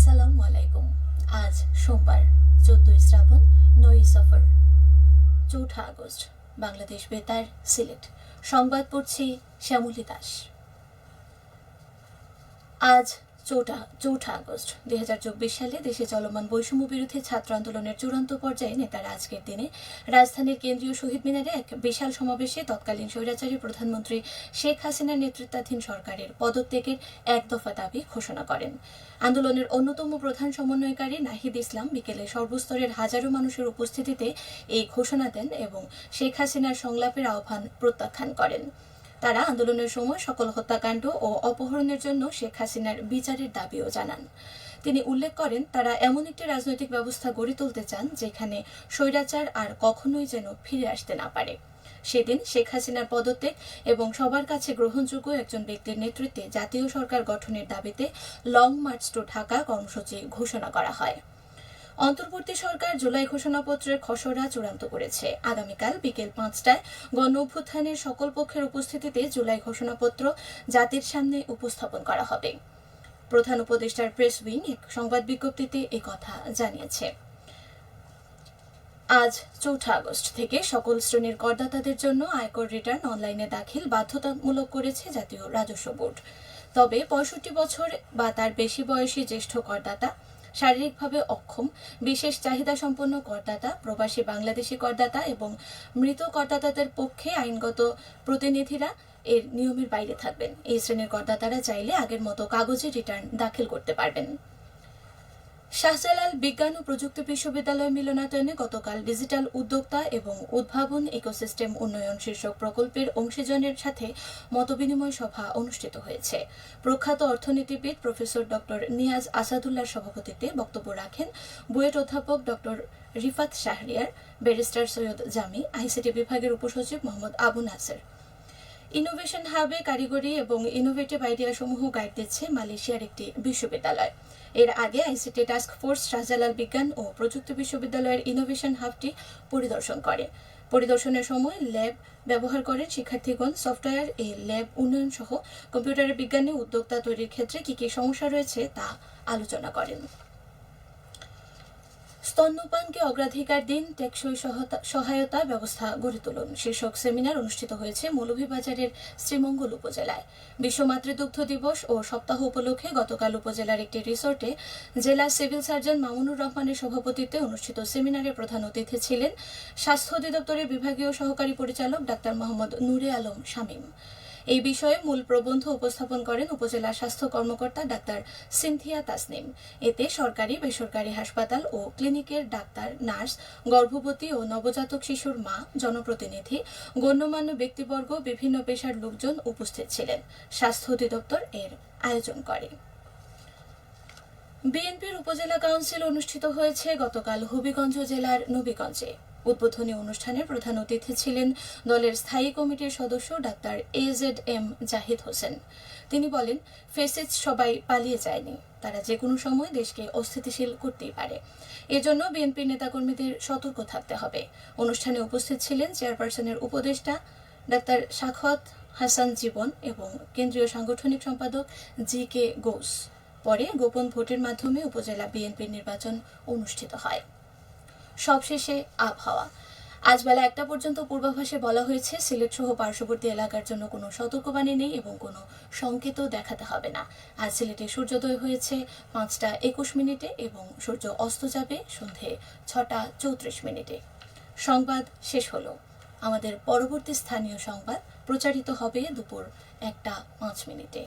আসসালামু আলাইকুম আজ সোমবার, চোদ্দই শ্রাবণ নয় সফর। চৌঠা আগস্ট, বাংলাদেশ বেতার, সিলেট। সংবাদ পড়ছি শ্যামলী দাস। আজ চৌঠা চৌঠা আগস্ট দুই হাজার চব্বিশ সালে দেশে চলমান বৈষম্য বিরোধী ছাত্র আন্দোলনের চূড়ান্ত পর্যায়ে নেতারা আজকের দিনে রাজধানীর কেন্দ্রীয় শহীদ মিনারে এক বিশাল সমাবেশে তৎকালীন স্বৈরাচারী প্রধানমন্ত্রী শেখ হাসিনার নেতৃত্বাধীন সরকারের পদত্যাগের এক দফা দাবি ঘোষণা করেন। আন্দোলনের অন্যতম প্রধান সমন্বয়কারী নাহিদ ইসলাম বিকেলে সর্বস্তরের হাজারো মানুষের উপস্থিতিতে এই ঘোষণা দেন এবং শেখ হাসিনার সংলাপের আহ্বান প্রত্যাখ্যান করেন। তারা আন্দোলনের সময় সকল হত্যাকাণ্ড ও অপহরণের জন্য শেখ হাসিনার বিচারের দাবিও জানান। তিনি উল্লেখ করেন, তারা এমন একটি রাজনৈতিক ব্যবস্থা গড়ে তুলতে চান যেখানে স্বৈরাচার আর কখনোই যেন ফিরে আসতে না পারে। সেদিন শেখ হাসিনার পদত্যাগ এবং সবার কাছে গ্রহণযোগ্য একজন ব্যক্তির নেতৃত্বে জাতীয় সরকার গঠনের দাবিতে লং মার্চ টু ঢাকা কর্মসূচি ঘোষণা করা হয়। অন্তর্বর্তী সরকার জুলাই ঘোষণাপত্রের খসড়া চূড়ান্ত করেছে। আগামীকাল বিকেল পাঁচটায় গণ অভ্যুত্থানের সকল পক্ষের উপস্থিতিতে জুলাই ঘোষণাপত্র জাতির সামনে উপস্থাপন করা হবে। প্রধান উপদেষ্টার প্রেস উইং এক সংবাদ বিজ্ঞপ্তিতে এ কথা জানিয়েছে। আজ চৌঠা আগস্ট থেকে সকল শ্রেণির করদাতাদের জন্য আয়কর রিটার্ন অনলাইনে দাখিল বাধ্যতামূলক করেছে জাতীয় রাজস্ব বোর্ড। তবে পঁয়ষট্টি বছর বা তার বেশি বয়সী জ্যেষ্ঠ করদাতা শারীরিকভাবে অক্ষম, বিশেষ চাহিদা সম্পন্ন করদাতা, প্রবাসী বাংলাদেশি করদাতা এবং মৃত করদাতাদের পক্ষে আইনগত প্রতিনিধিরা এর নিয়মের বাইরে থাকবেন। এই শ্রেণির করদাতারা চাইলে আগের মতো কাগজে রিটার্ন দাখিল করতে পারবেন। শাহজালাল বিজ্ঞান ও প্রযুক্তি বিশ্ববিদ্যালয় মিলনায়তনে গতকাল ডিজিটাল উদ্যোক্তা এবং উদ্ভাবন ইকোসিস্টেম উন্নয়ন শীর্ষক প্রকল্পের অংশীজনের সাথে মতবিনিময় সভা অনুষ্ঠিত হয়েছে। প্রখ্যাত অর্থনীতিবিদ প্রফেসর ডক্টর নিয়াজ আসাদুল্লাহর সভাপতিত্বে বক্তব্য রাখেন বুয়েট অধ্যাপক doctor Rifat Shahriar, barrister Syed Jami, ICT বিভাগের উপসচিব মোহাম্মদ আবু নাসের। ইনোভেশন হাবে কারিগরি এবং ইনোভেটিভ আইডিয়া সমূহ গাইড দিচ্ছে মালয়েশিয়ার একটি বিশ্ববিদ্যালয়। এর আগে আইসিটি টাস্ক ফোর্স শাহজালাল বিজ্ঞান ও প্রযুক্তি বিশ্ববিদ্যালয়ের ইনোভেশন হাবটি পরিদর্শন করে। পরিদর্শনের সময় ল্যাব ব্যবহার করেন শিক্ষার্থীগণ সফটওয়্যার এই ল্যাব উন্নয়ন সহ কম্পিউটারের বিজ্ঞানে উদ্যোক্তা তৈরির ক্ষেত্রে কি কি সমস্যা রয়েছে তা আলোচনা করেন। স্তন্যপানকে অগ্রাধিকার দিন, টেকসই সহায়তা- ব্যবস্থা গড়ে তুলুন। শীর্ষক সেমিনার অনুষ্ঠিত হয়েছে মৌলভীবাজারের শ্রীমঙ্গল উপজেলায়। বিশ্ব মাতৃদুগ্ধ দিবস ও সপ্তাহ উপলক্ষে গতকাল উপজেলার একটি রিসোর্টে জেলা সিভিল সার্জন মামুনুর রহমানের সভাপতিত্বে অনুষ্ঠিত সেমিনারে প্রধান অতিথি ছিলেন স্বাস্থ্য অধিদপ্তরের বিভাগীয় সহকারী পরিচালক ডাক্তার মোহাম্মদ নূরে আলম শামীম। এই বিষয়ে মূল প্রবন্ধ উপস্থাপন করেন উপজেলা স্বাস্থ্য কর্মকর্তা ডাক্তার সিনথিয়া তাসনিম। এতে সরকারি, বেসরকারি হাসপাতাল ও ক্লিনিকের ডাক্তার, নার্স, গর্ভবতী ও নবজাতক শিশুর মা, জনপ্রতিনিধি, গণ্যমান্য ব্যক্তিবর্গ, বিভিন্ন পেশার লোকজন উপস্থিত ছিলেন। স্বাস্থ্য অধিদপ্তর এর আয়োজন করে। বিএনপির উপজেলা কাউন্সিল অনুষ্ঠিত হয়েছে গতকাল হবিগঞ্জ জেলার নবীগঞ্জে। উদ্বোধনী অনুষ্ঠানে প্রধান অতিথি ছিলেন দলের স্থায়ী কমিটির সদস্য doctor A Z M Zahid Hossain. তিনি বলেন ফেসেজ সবাই পালিয়ে যায়নি। তারা যে কোনো সময় দেশকে অস্থিতিশীল করতেই পারে। এজন্য বিএনপি নেতাকর্মীদের সতর্ক থাকতে হবে। অনুষ্ঠানে উপস্থিত ছিলেন চেয়ারপারসনের উপদেষ্টা ডাক্তার সাখওয়াত হাসান জীবন এবং কেন্দ্রীয় সাংগঠনিক সম্পাদক জি কে গোস পরে গোপন ভোটের মাধ্যমে উপজেলা বিএনপি নির্বাচন অনুষ্ঠিত হয়। সবশেষে আবহাওয়া। আজ বেলা একটা পর্যন্ত পূর্বাভাসে বলা হয়েছে, সিলেট সহ পার্শ্ববর্তী এলাকার জন্য কোনো সতর্কবাণী নেই এবং কোনো সংকেতও দেখাতে হবে না। আজ সিলেটে সূর্যোদয় হয়েছে পাঁচটা একুশ মিনিটে এবং সূর্য অস্ত যাবে সন্ধে ছটা চৌত্রিশ মিনিটে। সংবাদ শেষ হলো। আমাদের পরবর্তী স্থানীয় সংবাদ প্রচারিত হবে দুপুর একটা পাঁচ মিনিটে।